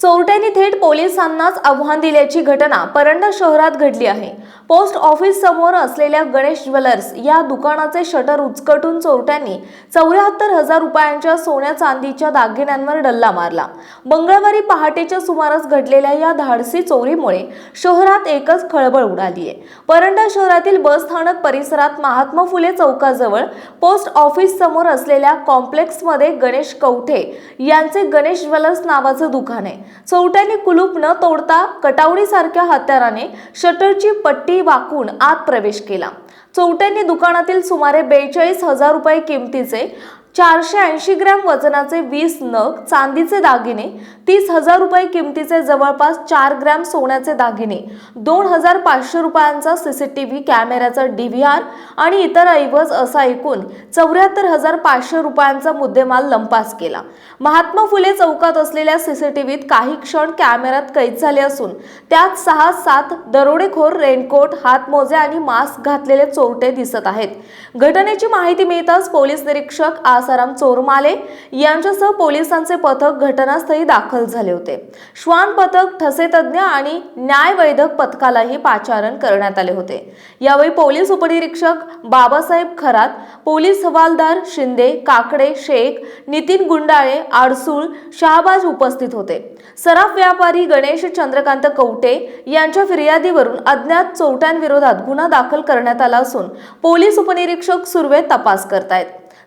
चोरट्यांनी थेट पोलिसांनाच आव्हान दिल्याची घटना परंडा शहरात घडली आहे. पोस्ट ऑफिस समोर असलेल्या गणेश ज्वेलर्स या दुकानाचे शटर उचकटून चोरट्यांनी चौऱ्याहत्तर हजार रुपयांच्या सोन्या चांदीच्या दागिन्यांवर डल्ला मारला. मंगळवारी पहाटेच्या सुमारास घडलेल्या या धाडसी चोरीमुळे शहरात एकच खळबळ उडाली आहे. परंडा शहरातील बस स्थानक परिसरात महात्मा फुले चौकाजवळ पोस्ट ऑफिस समोर असलेल्या कॉम्प्लेक्समध्ये गणेश कवठे यांचे गणेश ज्वेलर्स नावाचं दुकान आहे. चौट्याने कुलूप न तोडता कटावडीसारख्या हत्याराने शटरची पट्टी वाकून आत प्रवेश केला. चौट्यांनी दुकानातील सुमारे बेचाळीस हजार रुपये किमतीचे चारशे ऐंशी ग्रॅम वजनाचे वीस नग चांदीचे दागिने तीस हजार रुपये किमतीचे जवळपास चार ग्रॅम सोन्याचे दागिने दोन हजार पाचशे रुपयांचा सीसीटीव्ही कॅमेऱ्याचा डीव्हीआर आणि इतर ऐवज असा एकूण चौऱ्याहत्तर हजार पाचशे रुपयांचा मुद्देमाल लंपास केला. महात्मा फुले चौकात असलेल्या सीसीटीव्हीत काही क्षण कॅमेऱ्यात कैद झाले असून त्यात सहा सात दरोडेखोर रेनकोट हातमोजे आणि मास्क घातलेले चोरटे दिसत आहेत. घटनेची माहिती मिळताच पोलीस निरीक्षक आसाराम चोरमाले यांच्यासह पोलिसांचे पथक घटनास्थळी दाखल झाले होते. श्वान पथक ठसेतज्ञ आणि न्यायवैधक पथकालाही पाचारण करण्यात आले होते. यावेळी पोलीस उपनिरीक्षक बाबासाहेब खरात पोलीस हवालदार शिंदे काकडे शेख नितीन गुंडाळे आडसूळ शहाबाज उपस्थित होते. सराफ व्यापारी गणेश चंद्रकांत कवटे यांच्या फिर्यादीवरून अज्ञात चोरट्यांविरोधात गुन्हा दाखल करण्यात आला असून पोलीस उपनिरीक्षक सुर्वे तपास करतायत.